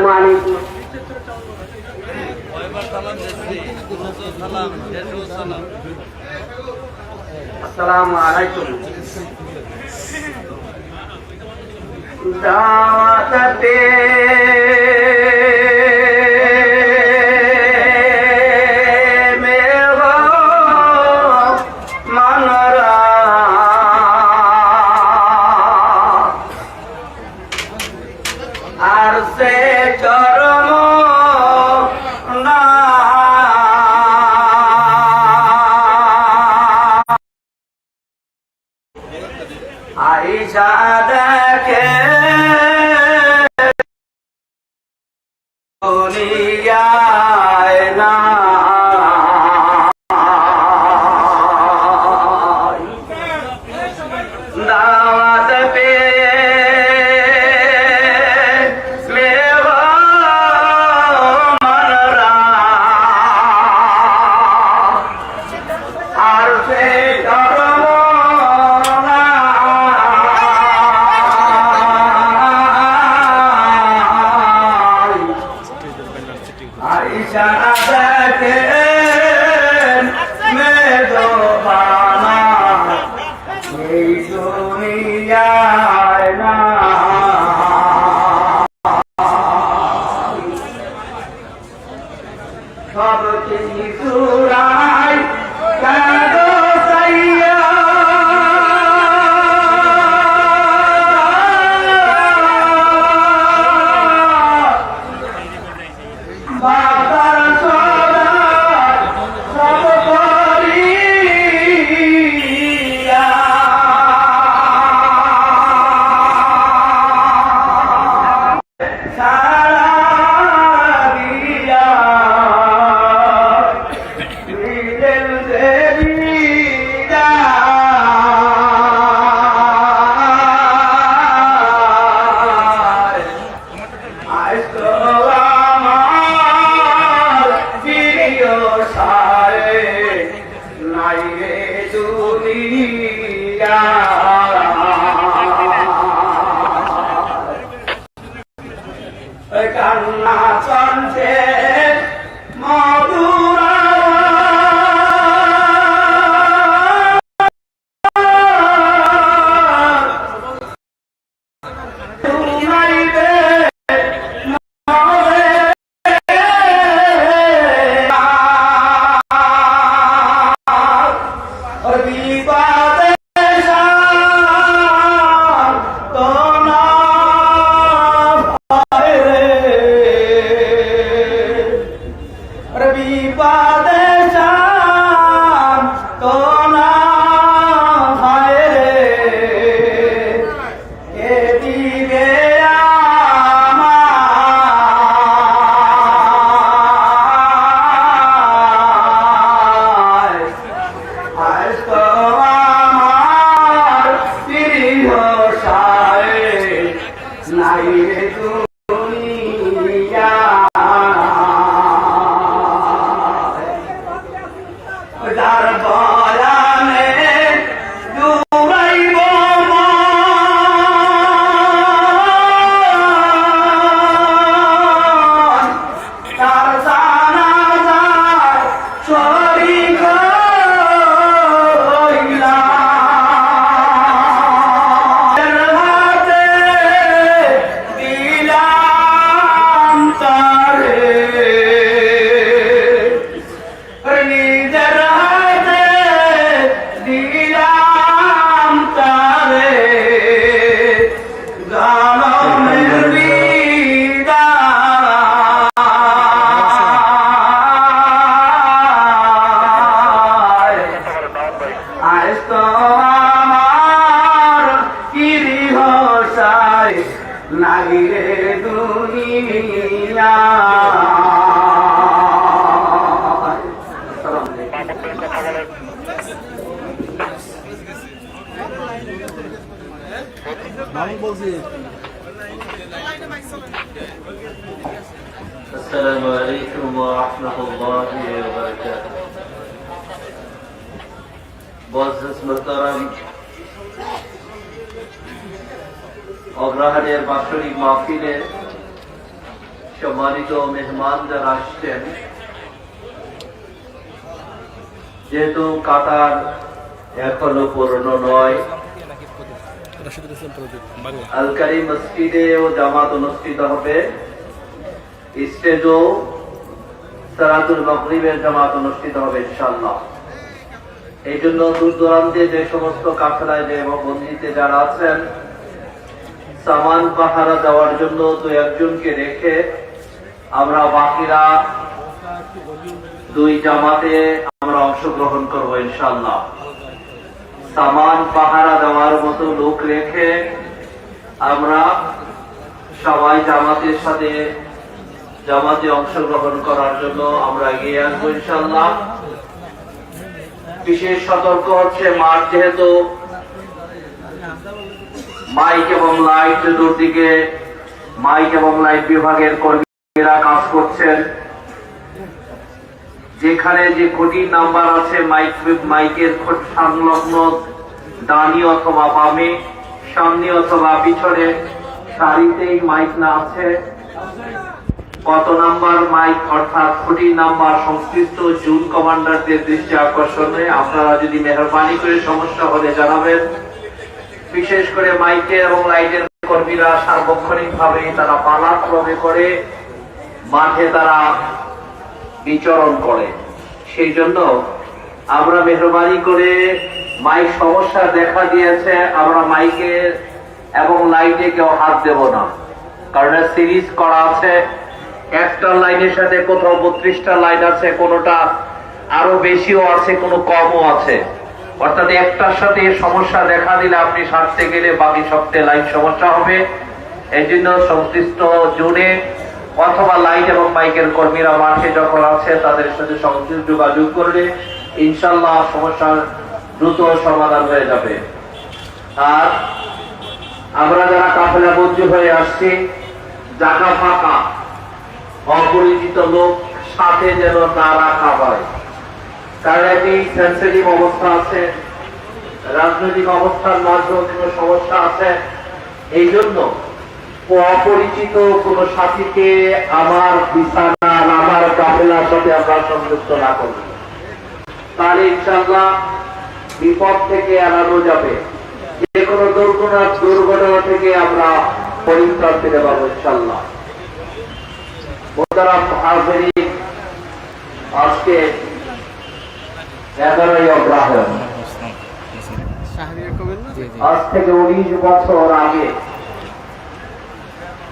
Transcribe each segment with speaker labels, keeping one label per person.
Speaker 1: আসসালামু আলাইকুম। আসসালামু আলাইকুম। দাওয়াতে God. সব কিছু রায় without a bond. আমি বলছি
Speaker 2: السلام عليكم ورحمة الله وبركاته. বজেস মোহতারাম অগ্রহারের বাৎসরিক মাহফিলে সম্মানিত মেহমান যারা আসছেন যেহেতু কাতার এখনও পুরনো নয়
Speaker 3: রাশিদুল ইসলাম প্রদীপ বাংলা
Speaker 2: আলকারি মসজিদে ও জামাত অনুষ্ঠিত হবে। স্টেজও সারাতুল মগরিবের জামাত অনুষ্ঠিত হবে ইনশাআল্লাহ। এই জন্য দূর দূরান্তে যে সমস্ত কাফেলায় যে বন্দিতে যারা আছেন সামান পাহারা দেওয়ার জন্য দু একজনকে রেখে আমরা বাকিরা দুই জামাতে আমরা অংশগ্রহণ করব ইনশাআল্লাহ। সামান পাহারা দেওয়ার মতো লোক রেখে আমরা সবাই জামাতের সাথে জামাতে অংশগ্রহণ করার জন্য আমরা এগিয়ে আসব ইনশাল্লাহ বিশেষ সতর্ক হচ্ছে মাঠ যেহেতু মাইক এবং লাইট চতুর্দিকে মাইক এবং লাইট বিভাগের কর্মীরা কাজ করছেন। যেখানে যে খুঁটির নাম্বার আছে, মাইক মাইকের সংলগ্ন, ডানি অথবা বামে, সামনে অথবা পিছনে, সারিতেই মাইক না আছে। কত নাম্বার মাইক, অর্থাৎ খুঁটির নাম্বার সংশ্লিষ্ট জুন কমান্ডারদের দৃষ্টি আকর্ষণে আপনারা যদি মেহরবানি করে সমস্যা হলে জানাবেন। বিশেষ করে মাইকের এবং লাইটের কর্মীরা সার্বক্ষণিক ভাবে তারা পালাক্রমে করে মাঠে তারা বিচরণ করে। সেই জন্য আমরা মেহরবানি করে মাইক সমস্যা দেখা দিয়েছে, আমরা মাইকে এবং লাইটে কেউ হাত দেব না। কারণ সিরিজ করা আছে, একটা লাইনের সাথে কোথাও বত্রিশটা লাইন আছে, কোনোটা আরও বেশিও আছে, কোনো কমও আছে। অর্থাৎ একটার সাথে সমস্যা দেখা দিলে আপনি সারতে গেলে বাকি সপ্তাহে লাইন সমস্যা হবে। এই জন্য সংশ্লিষ্ট জুড়ে অথবা লাইট এবং বাইকের কর্মীরা মাঠে যখন আছে, তাদের সাথে সংশ্লিষ্ট যোগাযোগ করলে ইনশাল্লাহ সমস্যার দ্রুত সমাধান হয়ে যাবে। আর আমরা যারা কাফেলা বন্দী হয়ে আসছি, জায়গা ফাঁকা, অপরিচিত লোক সাথে যেন না রাখা হয়। কারণ একটি সেন্সিটিভ অবস্থা আছে, রাজনৈতিক অবস্থার কোনো সমস্যা আছে। এই জন্য অপরিচিত কোন সাথীকে আমার বিছানা আমার কাফেলার সাথে আমরা সংযুক্ত না করব। তাহলে ইনশাল্লাহ বিপদ থেকে এড়ানো যাবে। যে কোনো দুর্ঘটনা দুর্ঘটনা থেকে আমরা পরিত্রাণ পেতে পারব ইনশাল্লাহ হাজিরিন, আজকে এগারোই
Speaker 3: না?
Speaker 2: আজ থেকে উনিশ বছর আগে শাসক হোসেন কুতুবুল আলম
Speaker 3: ভিডিওগুলো দেখে অনেক সুন্দর। টাকা দিয়ে করেন।
Speaker 2: সাহেব কানাবু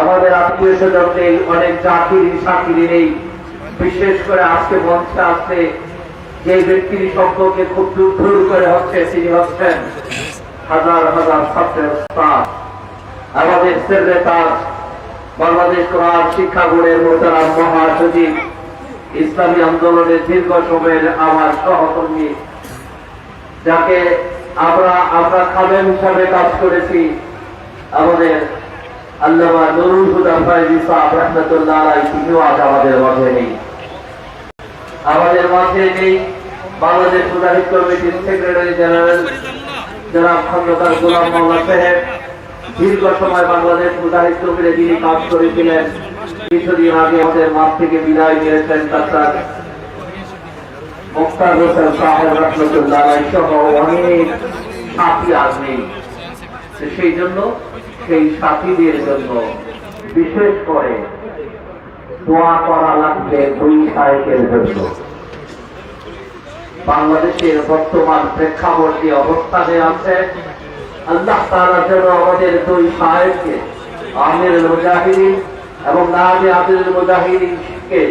Speaker 2: আমাদের আত্মীয় স্বজন নেই অনেক চাকরি চাকরি নেই। বিশেষ করে আজকে মঞ্চে আসতে যে ব্যক্তির সম্পর্কে খুব দূর দূর করে হচ্ছে তিনি হচ্ছেন হাজার হাজার ছাত্রের উস্তাদ আমাদের সেরে তাজ বাংলাদেশ কোরআন শিক্ষা বোর্ডের মোতারাম মহাসচিব, ইসলামী আন্দোলনের দীর্ঘ সময়ের আমার সহকর্মী, যাকে আমরা আমরা খাদেম হিসাবে কাজ করেছি। আমাদের আল্লামা নুরুল হুদা ফাইজি সাহেব রহমতুল্লাহ আলাই তিনিও আজ আমাদের মাঝে নেই। আমাদের মাঝে নেই বাংলাদেশ মুজাহিদ কমিটির সেক্রেটারি জেনারেল জনাব খন্দকার গোলাম মোহাম্মদ সাহেব। দীর্ঘ সময় বাংলাদেশ মুজাহিদ কমিটিতে যিনি কাজ করেছিলেন, কিছুদিন আগে আমাদের মাঠ থেকে বিদায় নিয়েছেন ডাক্তার মুক্তার হোসেন সাহেব রহমতুল্লাহ সহ অনেক সাথী নেই। সেই জন্য সেই সাথীদের জন্য বিশেষ করে দোয়া করা লাগবে দুই সাহেবের জন্য। বাংলাদেশের বর্তমান প্রেক্ষাপট যে অবস্থানে আছে, আল্লাহ তারা যেন আমাদের দুই সাহেবকে আমির মুজাহিদিন এবং নামে আমির মুজাহিদিনকে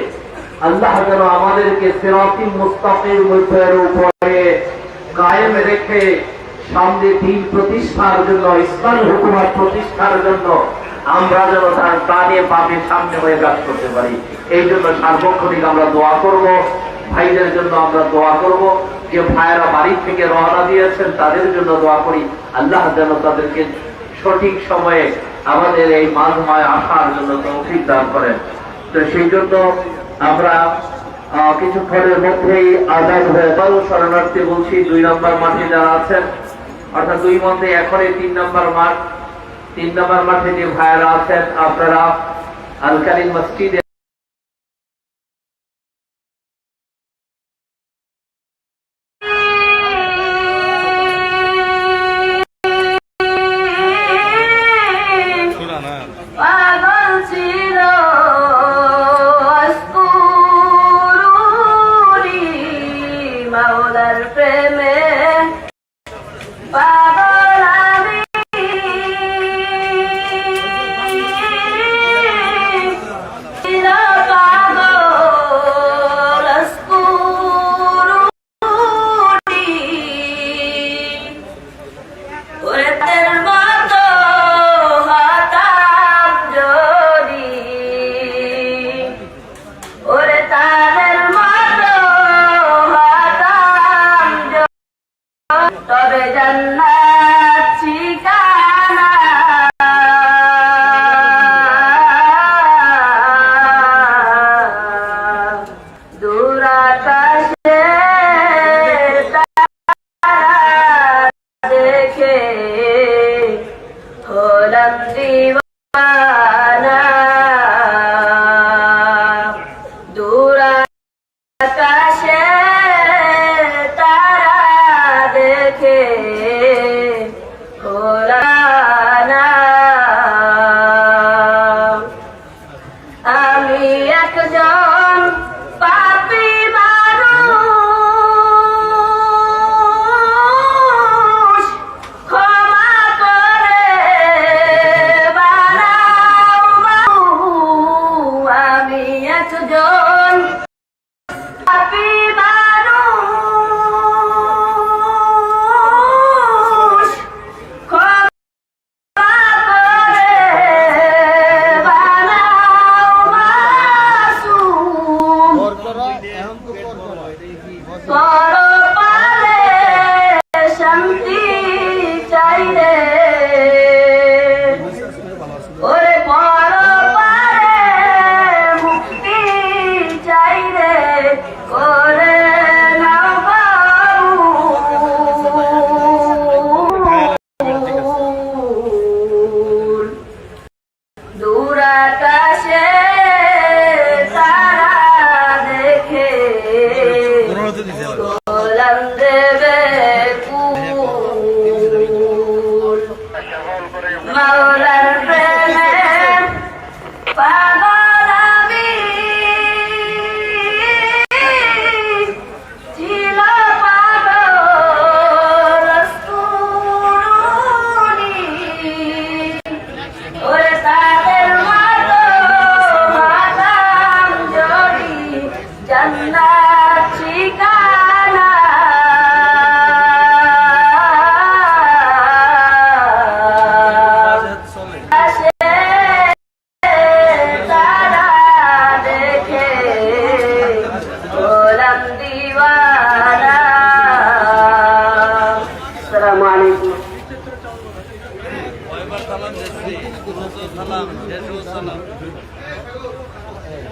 Speaker 2: আল্লাহ যেন আমাদেরকে সেরাতিম মুস্তাকির মধ্যের উপরে কায়েম রেখে দিন প্রতিষ্ঠার জন্য প্রতিষ্ঠার জন্য আমরা যেন তার সামনে হয়ে কাজ করতে পারি। এই জন্য সার্বক্ষণিক আমরা দোয়া করব, ভাইদের জন্য আমরা দোয়া করব, যে ভাইরা বাড়ি থেকে রওনা দিয়েছেন, তাদের জন্য দোয়া করি। আল্লাহ যেন তাদেরকে সঠিক সময়ে আমাদের এই মাঝমায় আসার জন্য তৌফিক দান করেন। তো সেই জন্য আমরা কিছুক্ষণের মধ্যেই আজাদ হয়ে শরণার্থী বলছি, দুই নম্বর মাঠে যারা আছেন অর্থাৎ দুই মধ্যে এখনই তিন নম্বর মাঠ, তিন নম্বর মাঠে যে ভাইয়েরা আছেন, আপনারা আলকালীন মসজিদে
Speaker 4: তবে জান্নাত আসসালামু আলাইকুম।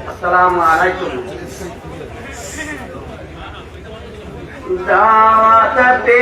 Speaker 1: আসসালামু আলাইকুম। দাওয়াতে